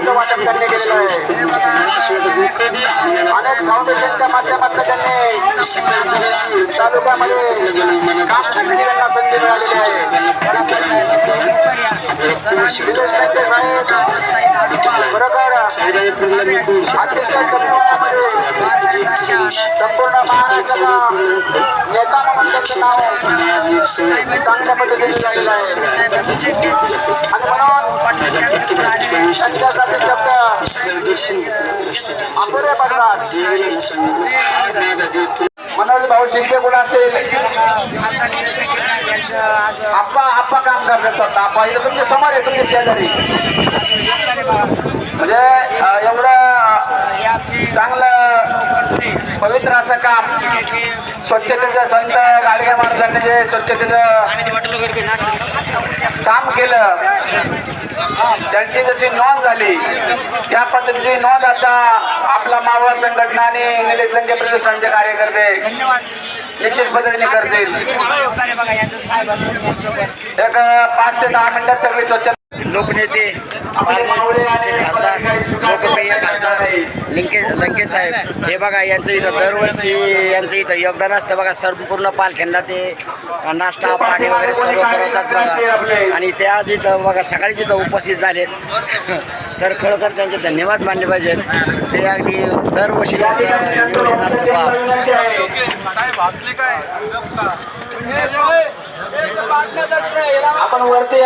पुरस्कारांचं वाटप करण्यात गेलेलं आहे. अनेक फाउंडेशनच्या माध्यमातून त्यांनी तालुक्यामध्ये काम करण्याची त्यांना संधी मिळालेली आहे. निलेश संपूर्ण चांगल्या पद्धतीने झालेलं आहे. आणि म्हणून त्यांच्यासाठी शब्द अपुरे पडतात मनोज भाऊ शिंदे कोण असेल? आप्पा आप्पा काम करतात आप्पा इथं तुमच्यासमोर आहे तुमच्या शेजारी. म्हणजे एवढं चांगलं पवित्र असं काम स्वच्छतेचं संत गाडगे महाराजांनी जे स्वच्छतेचं काम केलं त्यांची जशी नोंद झाली त्या पद्धतीची नोंद आता आपला मावळ संघटना आणि निलेश प्रदर्शनचे कार्यकर्ते निश्चित पद्धतीने करतील. एक पाच ते दहा मिनिटात सगळी स्वच्छता लोकनेते खासदार लोकप्रिय खासदार लिंके लंकेश साहेब. हे बघा यांचं इथं दरवर्षी यांचं इथं योगदान असतं बघा. संपूर्ण पालख्यांना ते नाश्ता पाणी वगैरे सर्व पुरवतात बघा. आणि ते आज इथं बघा सकाळीच इथं उपस्थित झालेत. तर खरोखर त्यांचे धन्यवाद मानले पाहिजेत. ते अगदी दरवर्षी त्यांचं असतं बा. आपण वरती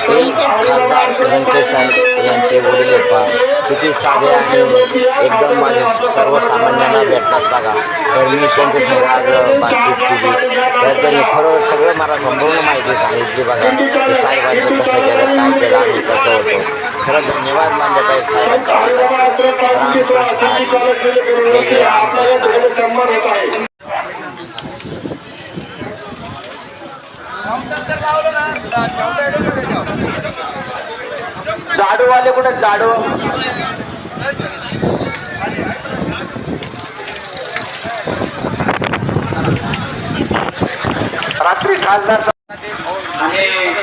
हे खासदार लंके साहेब यांचे वडील आहेत किती साधे आणि एकदम माझे सर्वसामान्यांना भेटतात बघा. तर मी त्यांच्या आज बातचीत केली. त्यांनी खरं सगळं मला संपूर्ण माहिती सांगितली बघा की साहेबांचं कसं केलं काय केलं आम्ही कसं होतो. खरं धन्यवाद मानले पाहिजे साहेबांच्या वाटाचे रामकृष्ण जय जय रामकृष्ण जाडूवाले कुठे? जाडू. खासदार आणि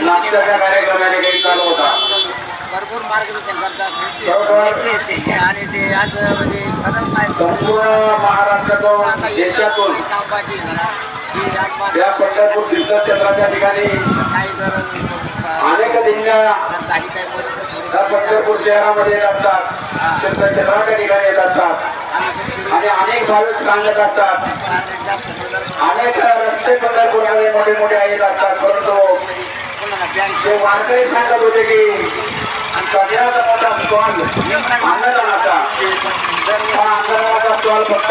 नाश्त्याच्या कार्यक्रमाने काही चालू होता. भरपूर मार्गदर्शन करतात. ते- ते- आणि ते आज म्हणजे खरं साहेब संपूर्ण महाराष्ट्रातून देशातून या पंढरपूर तीर्थक्षेत्राच्या ठिकाणी अनेक दिंड्या पंढरपूर शहरामध्ये येत असतात. तीर्थक्षेत्राच्या ठिकाणी येत असतात. आणि अनेक भाविक सांगत असतात. अनेक रस्ते पंढरपूरमध्ये मोठे मोठे येत असतात परंतु ते वारकरी सांगत होते की सगळ्यात मोठा स्टॉल आंदोलनाचा हा आंदोलनाचा स्टॉल फक्त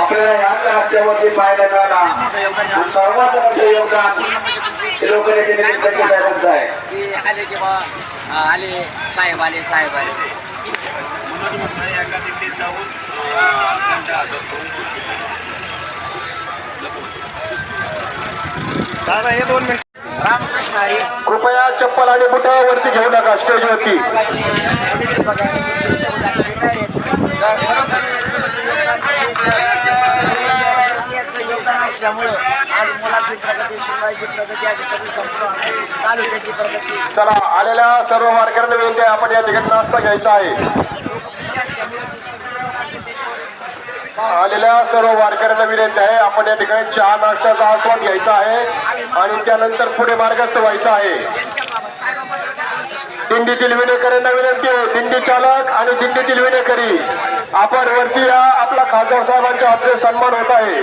आपल्याला याच रस्त्यावरती पाहायला मिळाला. सर्वात मोठं योगदान हे लोकनेते आहे. आले की आले साहेब आले साहेब आले. रामकृष्ण हरी. कृपया चप्पल आणि बुट वरती घेऊ नका स्टेजवरती. योगदान आज मुलाची प्रगती शिवायची प्रगती सगळी संपूर्ण तालुक्याची प्रगती चला आलेल्या सर्व वारकऱ्यांना विनंती आपण या ठिकाणी नाश्ता घ्यायचा आहे. आलेल्या सर्व वारकऱ्यांना विनंती आहे आपण या ठिकाणी चहा नाश्त्याचा आस्वाद घ्यायचा आहे आणि त्यानंतर पुढे मार्गस्थ व्हायचं आहे. दिंडीतील विनेकऱ्यांना विनंती आहे दिंडी चालक आणि दिंडीतील विनेकरी आपण वरती या आपला खासदार साहेबांच्या हस्ते सन्मान होत आहे.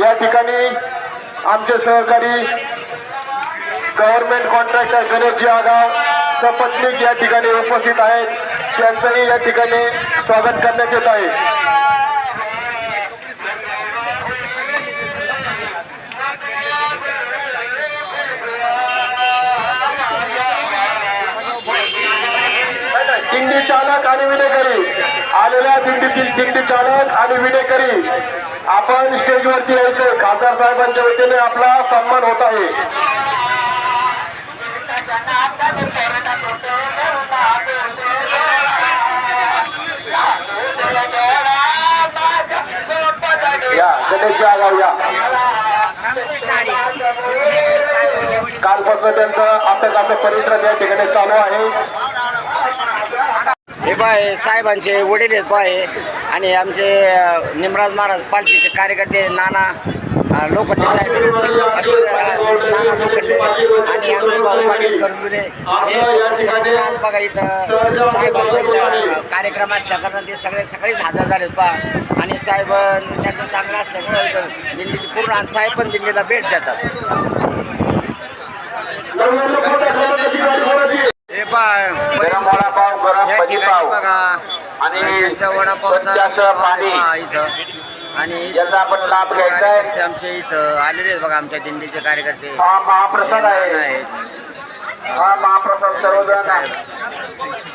या ठिकाणी आमचे सहकारी गव्हर्नमेंट कॉन्ट्रॅक्टर गणेशजी आगाव सपत्निक या ठिकाणी उपस्थित आहेत. त्यांचंही या ठिकाणी स्वागत करण्यात येत आहे. दिंडी चालक आणि विनेकरी आलेल्या दिंडीतील दिंडी चालक आणि विनेकरी आपण स्टेजवरती यायचे. खासदार साहेबांच्या वतीने आपला सन्मान होत आहे. या गणेश आगाव या कालपासून त्यांचं असं असं परिश्रम या ठिकाणी चालू आहे. हे पाय साहेबांचे वडील आहेत पाय. आणि आमचे निमराज महाराज पालखीचे कार्यकर्ते नाना लोखंडे साहेब अशोक नाना लोखंडे आणि भाऊ पाटील करंजुले हे आज बघा इथं साहेबांचा इथं कार्यक्रम असल्याकारणाने ते सगळे सकाळीच हजर झालेत पा आणि साहेब त्यांचं चांगलं असल्यामुळे इथं दिंडीची पूर्ण आणि साहेब पण दिंडीला भेट देतात. हे पाय या ठिकाणी बघा. आणि वडापावचा इथं. आणि याचा आपण लाभ घ्यायचा आहे. कार्यकर्ते आमचे इथं आलेले आहेत बघा आमच्या दिंडीचे कार्यकर्ते. हा महाप्रसाद आहे. आहेत. हा महाप्रसाद सर्वजण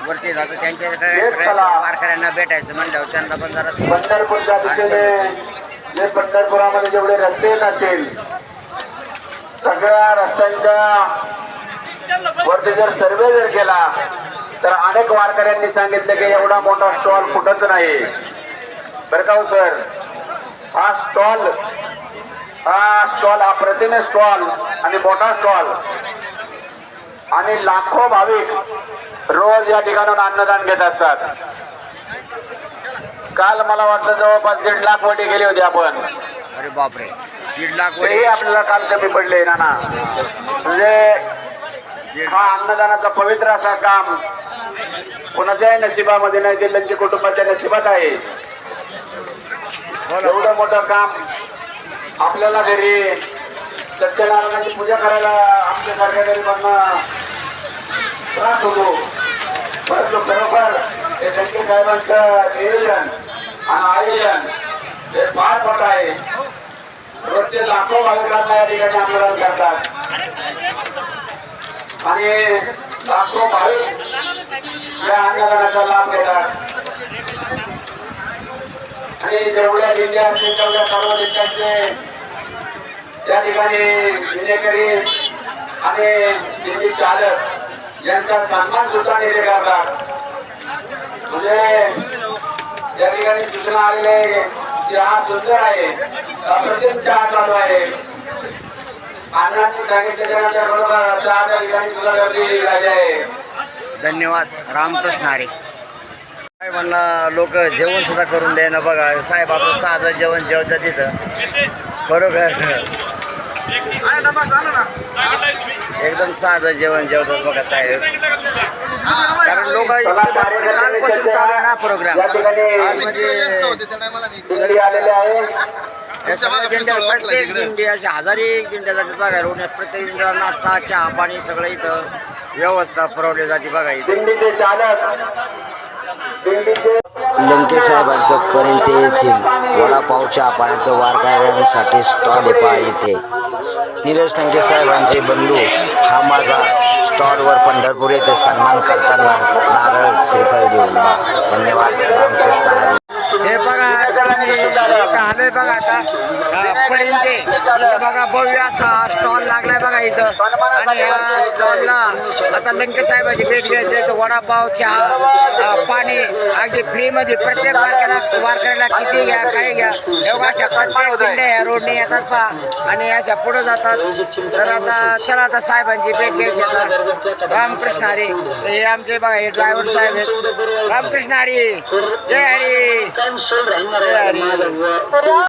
वरती जातो त्यांच्या. वारकऱ्यांना भेटायचं म्हणल्यावर त्यांना पण जरा पंढरपूरच्या दिशेने जे पंढरपुरामध्ये जेवढे रस्ते येत असतील सगळ्या रस्त्यांच्या वरती जर सर्वे जर केला तर अनेक वारकऱ्यांनी सांगितलं की एवढा मोठा स्टॉल कुठंच नाही. बरं का हो सर हा स्टॉल हा स्टॉल हा प्रतिमे स्टॉल आणि मोठा स्टॉल. आणि लाखो भाविक रोज या ठिकाणून अन्नदान घेत असतात. काल मला वाटतं जवळपास दीड लाख वटी गेली होती आपण. अरे बापरे. दीड लाख वडे आपल्याला काल कमी पडले ना म्हणजे हा अन्नदानाचा पवित्र असा काम कोणाच्याही नशिबामध्ये नाही जिल्ह्यांच्या कुटुंबाच्या नशिबात आहे. एवढं मोठं काम आपल्याला घरी सत्यनारायणाची पूजा करायला आमच्या सारख्या गरीबांना त्रास होतो. परंतु खरोखर हे संजय साहेबांचं नियोजन आणि आयोजन हे पार पट आहे. रोजचे लाखो भाविकांना या ठिकाणी आंदोलन करतात. आणि लाखो भाविक या आंदोलनाचा लाभ घेतात. आणि जेवढ्या दिंड्या असतील तेवढ्या सर्व देशांचे या ठिकाणी विनेकरी आणि दिल्ली चालक यांचा सन्मान सुद्धा निर्णय करतात म्हणजे या ठिकाणी सूचना आलेले चहा सुंदर आहे. अप्रतिम चहा चालू आहे. अण्णांनी सांगितल्यानंतर बरोबर चहाच्या ठिकाणी सुद्धा गर्दी राहिली आहे. धन्यवाद. रामकृष्ण हरे. साहेबांना लोक जेवण सुद्धा करून द्यायला बघा. साहेब आपलं साधं जेवण जेवतात तिथं. बरोबर. एकदम साधं जेवण जेवतात बघा साहेब. कारण लोक कालपासून चालू आहे ना प्रोग्राम आज म्हणजे दिंडी अशा हजारी एक दिंड्या जातात बघा. रोड प्रत्येक दिंडीला नाश्ता चहा पाणी सगळं इथं व्यवस्था पुरवली जाते बघा इथं. दिंडीचे चालक दिंडीचे लंके साहेबांचं पर्यंत येथील वडापावच्या पाण्याचं वारकऱ्यांसाठी स्टॉल पहा इथे. नीरज लंके साहेबांचे बंधू हा माझा स्टॉलवर पंढरपूर येथे सन्मान करताना नारळ श्रीफळ देऊन धन्यवाद. रामकृष्ण हरी. हे बघा बघा आता. अं, इथं बघा भव्य असा स्टॉल लागलाय बघा इथं. आणि या स्टॉलला आता लंके साहेबाची भेट घ्यायची आहे. तर वडापाव चहा पाणी अगदी फ्रीमध्ये प्रत्येक वारकऱ्याला वारकऱ्याला किती घ्या काय घ्या एवढ्या अशा प्रत्येक दिंड्या या रोडने येतात पहा. आणि याच्यापुढे जातात. तर आता चला आता साहेबांची भेट घ्यायची आता. रामकृष्ण हरी. हे आमचे बघा हे ड्रायव्हर साहेब आहेत. रामकृष्ण हरी. जय हरी. जय हरी.